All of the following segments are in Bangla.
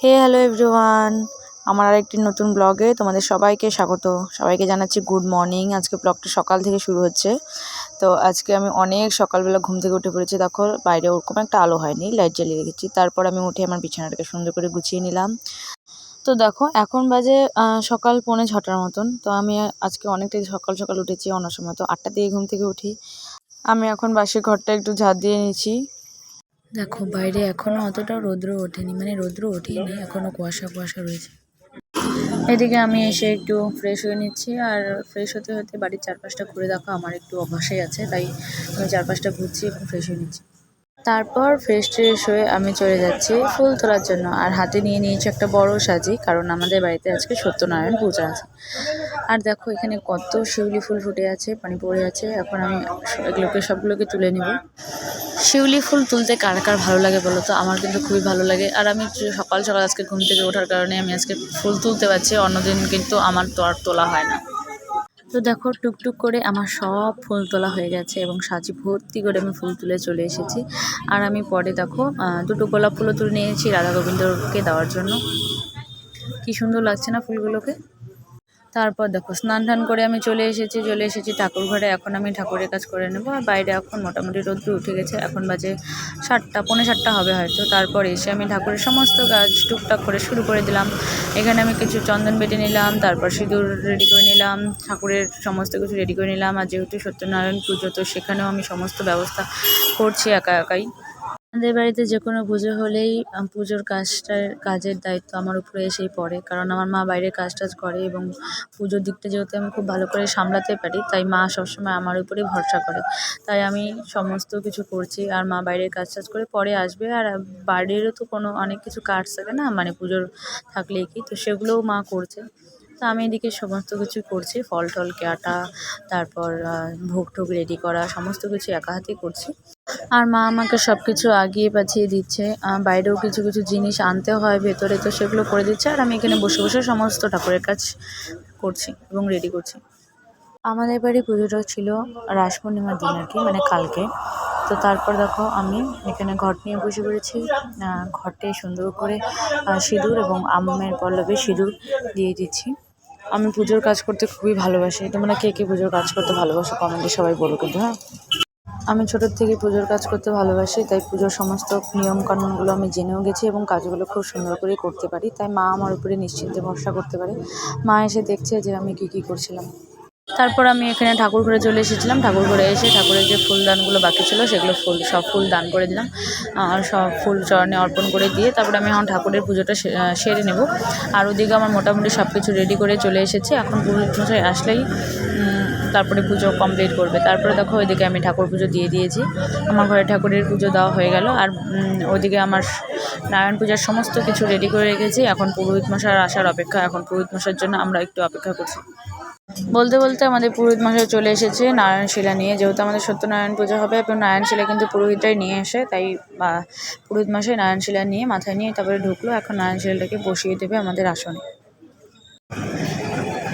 হে হ্যালো এভরিওয়ান, আমার আর একটি নতুন ব্লগে তোমাদের সবাইকে স্বাগত। সবাইকে জানাচ্ছি গুড মর্নিং, আজকে ব্লগটা সকাল থেকে শুরু হচ্ছে। তো আজকে আমি অনেক সকালবেলা ঘুম থেকে উঠে পড়েছি, দেখো বাইরে ওরকম একটা আলো হয়নি লাইট জ্বালিয়ে রেখেছি। তারপর আমি উঠে আমার বিছানাটাকে সুন্দর করে গুছিয়ে নিলাম। তো দেখো, এখন বাজে সকাল পৌনে ছটার মতন। তো আমি আজকে অনেকটাই সকাল সকাল উঠেছি অন্য সময় তো আটটা দিয়ে ঘুম থেকে উঠি। আমি এখন বাসের ঘরটা একটু ঝাঁট দিয়ে নিচ্ছি দেখো, বাইরে এখনও অতটা রৌদ্র ওঠেনি মানে রৌদ্র ওঠেনি এখনও কুয়াশা কুয়াশা রয়েছে। এদিকে আমি এসে একটু ফ্রেশ হয়ে নিচ্ছি, আর ফ্রেশ হতে হতে বাড়ির চারপাশটা ঘুরে দেখো, আমার একটু অভ্যাসই আছে, তাই আমি চারপাশটা ঘুরছি এবং ফ্রেশ হয়ে নিচ্ছি। তারপর ফ্রেশ ট্রেশ হয়ে আমি চলে যাচ্ছি ফুল তোলার জন্য, আর হাতে নিয়ে নিয়েছি একটা বড় সাজি, কারণ আমাদের বাড়িতে আজকে সত্যনারায়ণ পূজা আছে। আর দেখো, এখানে কত শিউলি ফুল ফুটে আছে, পানি পড়ে আছে। এখন আমি এগুলোকে, সবগুলোকে তুলে নেব। শিউলি ফুল তুলতে কার কার ভালো লাগে বলো তো? আমার কিন্তু খুবই ভালো লাগে। আর আমি সকাল সকাল আজকে ঘুম থেকে ওঠার কারণে আমি আজকে ফুল তুলতে পারছি, অন্যদিন কিন্তু আমার তো আর তোলা হয় না। তো দেখো, টুকটুক করে আমার সব ফুল তোলা হয়ে গেছে এবং সাজি ভর্তি করে আমি ফুল তুলে চলে এসেছি। আর আমি পরে দেখো দুটো গোলাপ ফুলও তুলে নিয়েছি রাধা গোবিন্দকে দেওয়ার জন্য। কি সুন্দর লাগছে না ফুলগুলোকে? তারপর দেখো, স্নান টান করে আমি চলে এসেছি চলে এসেছি ঠাকুর ঘরে এখন আমি ঠাকুরের কাজ করে নেব। আর বাইরে এখন মোটামুটি রোদ্র উঠে গেছে, এখন বাজে সাতটা, পৌনে সাতটা হবে হয়তো। তারপর এসে আমি ঠাকুরের সমস্ত কাজ টুকটাক করে শুরু করে দিলাম। এখানে আমি কিছু চন্দন বেটে নিলাম, তারপর সিঁদুর রেডি করে নিলাম, ঠাকুরের সমস্ত কিছু রেডি করে নিলাম। আর যেহেতু সত্যনারায়ণ পুজো, তো সেখানেও আমি সমস্ত ব্যবস্থা করছি একা একাই। আমাদের বাড়িতে যে কোনো পুজো হলেই পুজোর কাজটার, কাজের দায়িত্ব আমার উপরে এসেই পড়ে। কারণ আমার মা বাইরের কাজ টাজ করে এবং পুজোর দিকটা যেহেতু আমি খুব ভালো করে সামলাতে পারি, তাই মা সবসময় আমার উপরেই ভরসা করে। তাই আমি সমস্ত কিছু করছি, আর মা বাইরের কাজ টাজ করে পরে আসবে। আর বাড়িরও তো কোনো, অনেক কিছু কাজ থাকে না মানে পুজোর থাকলেই কি, তো সেগুলোও মা করছে। তো আমি এদিকে সমস্ত কিছু করছি, ফল টল কাটা, তারপর ভোগ টোগ রেডি করা, সমস্ত কিছু একা হাতেই করছি। আর মা আমাকে সব কিছু আগিয়ে পাঠিয়ে দিচ্ছে। বাইরেও কিছু কিছু জিনিস আনতে হয়, ভেতরে তো সেগুলো করে দিচ্ছে। আর আমি এখানে বসে বসে সমস্ত ঠাকুরের কাজ করছি এবং রেডি করছি। আমাদের বাড়ি পুজোটা ছিল রাস পূর্ণিমার দিন আর কি মানে কালকে। তো তারপর দেখো আমি এখানে ঘট নিয়ে বসে পড়েছি। ঘটে সুন্দর করে সিঁদুর এবং আমের পল্লবে সিঁদুর দিয়ে দিচ্ছি। আমি পুজোর কাজ করতে খুবই ভালোবাসি। তোমরা কে কে পুজোর কাজ করতে ভালোবাসো কমেন্টে সবাই বলো কিন্তু হ্যাঁ? আমি ছোটোর থেকে পুজোর কাজ করতে ভালোবাসি, তাই পুজোর সমস্ত নিয়মকানুনগুলো আমি জেনেও গেছি এবং কাজগুলো খুব সুন্দর করেই করতে পারি, তাই মা আমার উপরে নিশ্চিন্তে ভরসা করতে পারে। মা এসে দেখছে যে আমি কী কী করছিলাম। তারপর আমি এখানে ঠাকুর ঘরে চলে এসেছিলাম, ঠাকুর ঘরে এসে ঠাকুরের যে ফুলদানগুলো বাকি ছিল সেগুলো ফুল, সব ফুল দান করে দিলাম, আর সব ফুল চরণে অর্পণ করে দিয়ে তারপরে আমি এখন ঠাকুরের পুজোটা সেরে নেব। আর ওদিকে আমার মোটামুটি সব কিছু রেডি করে চলে এসেছি। এখন মশাই আসলেই তারপরে পুজো কমপ্লিট করবে। তারপরে দেখো ওইদিকে আমি ঠাকুর পুজো দিয়ে দিয়েছি। আমার ঘরে ঠাকুরের পুজো দেওয়া হয়ে গেল। আর ওইদিকে আমার নারায়ণ পূজার সমস্ত কিছু রেডি করে রেখেছি। এখন পুরোহিত মশার আসার অপেক্ষা। এখন পুরোহিত মশার জন্য আমরা একটু অপেক্ষা করছি। বলতে বলতে আমাদের পুরোহিত মশাই চলে এসেছে নারায়ণ শিলা নিয়ে। যেহেতু আমাদের সত্যনারায়ণ পুজো হবে এবং নারায়ণ শিলা কিন্তু পুরোহিতরাই নিয়ে এসে, তাই পুরোহিত মশাই নারায়ণ শিলা নিয়ে মাথায় নিয়ে তারপরে ঢুকলো। এখন নারায়ণ শিলাটাকে বসিয়ে দেবে আমাদের আসনে।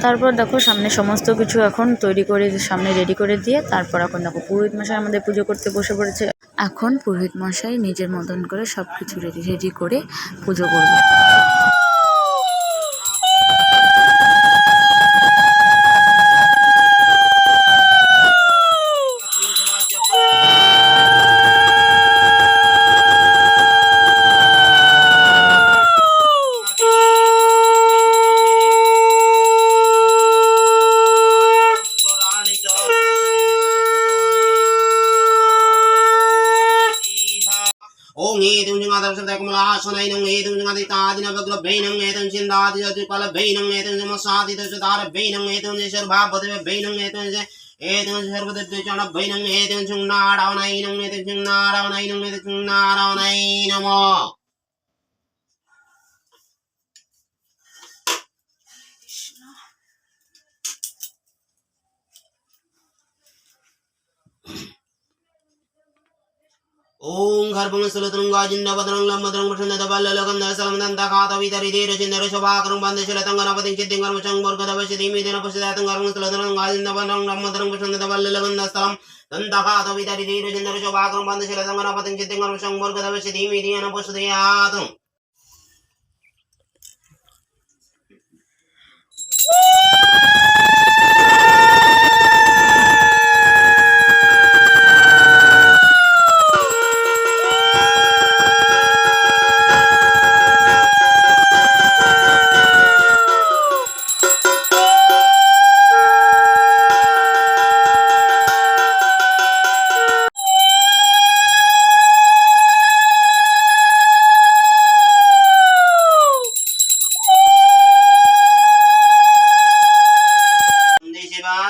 তারপর দেখো সামনে সমস্ত কিছু এখন তৈরি করে, সামনে রেডি করে দিয়ে তারপর এখন দেখো পুরোহিত মশাই আমাদের পুজো করতে বসে পড়েছে। এখন পুরোহিত মশাই নিজের মতন করে সব কিছু রেডি রেডি করে পুজো করবে। एतं जङ्गादर्शनकमलासनैनं एतं जङ्गादितादिनवग्रभैनं एतं चिन्दादिजतिपलभैनं एतं समसादितसदारभैनं एतं शर्भापदभैनं एतं च एतं सर्वदद्विचणभैनं एतं चं नारायणैनं एतं चं ओं गर्भंगलतनुंगाजिन्नवदनं लम्बदनं वृषन्ददबल्ललगन्धसलमदन्तकातवितरिधीरचिन्दरशोभाकरं बन्धशलतं गणपतिं कर्मचं वर्गदवशधीमिदेन पश्यदातं गर्भंगलतनुंगाजिन्नवदनं लम्बदनं वृषन्ददबल्ललगन्धस्थलं दन्तकातवितरिधीरचिन्दरशोभाकरं बन्धशलतं गणपतिं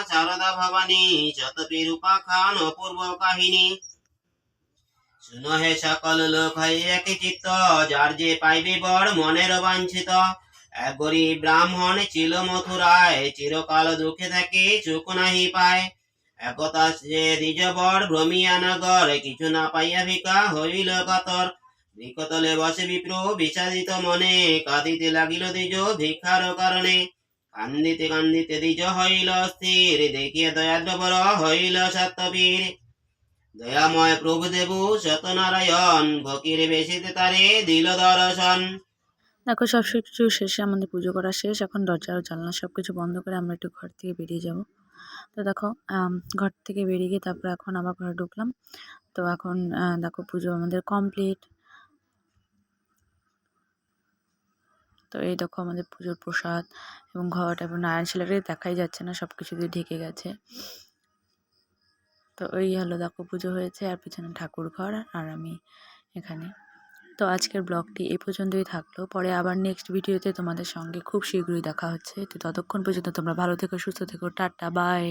চারদা ভবানী যত বিরূপাখান অপূর্ব কাহিনী। শুনো হে সকল লোক হয় একই চিত্ত, যার যে পাইবে বড় মনের বাঞ্ছিত। এক গরিব ব্রাহ্মণ ছিল মথুরায়, চিরকাল দুঃখে থাকে চোখ নাহি পায়। একতা সে নিজ বড় ভ্রমিয়া নগর, কিছু না পাইয়া ভিকা হইল কাতর। নিকতলে বসে বিপ্র বিচারিত মনে, কাঁদিতে লাগিল দিজ ভিক্ষার কারণে। কান্দিতে কান্দিতে দ্বিজ হইল স্থির, দেখিয়া দয়াদ্র বর হইল সত্যবীর। দয়াময় প্রভু দেবু সত্যনারায়ণ, ফকির বেশিতে তারে দিল দর্শন। দেখো, সব কিছু শেষে আমাদের পুজো করা শেষ। এখন দরজা ও জানলা সব কিছু বন্ধ করে আমরা একটু ঘর থেকে বেরিয়ে যাব। তো দেখো ঘর থেকে বেরিয়ে গিয়ে তারপর এখন আবার ঘরে ঢুকলাম। তো এখন দেখো পুজো আমাদের কমপ্লিট তো এই দেখো আমাদের পুজোর প্রসাদ এবং ঘরটা এবং নারায়ণ শিলাটাকে দেখাই যাচ্ছে না সব কিছু দিয়ে ঢেকে গেছে। তো ওই হলো দেখো পুজো হয়েছে, আর পিছনে ঠাকুর ঘর আর আমি এখানে। তো আজকের ব্লগটি এই পর্যন্তই থাকল। পরে আবার নেক্সট ভিডিওতে তোমাদের সঙ্গে খুব শীঘ্রই দেখা হচ্ছে। তো ততক্ষণ পর্যন্ত তোমরা ভালো থেকো, সুস্থ থেকো, টাটা বাই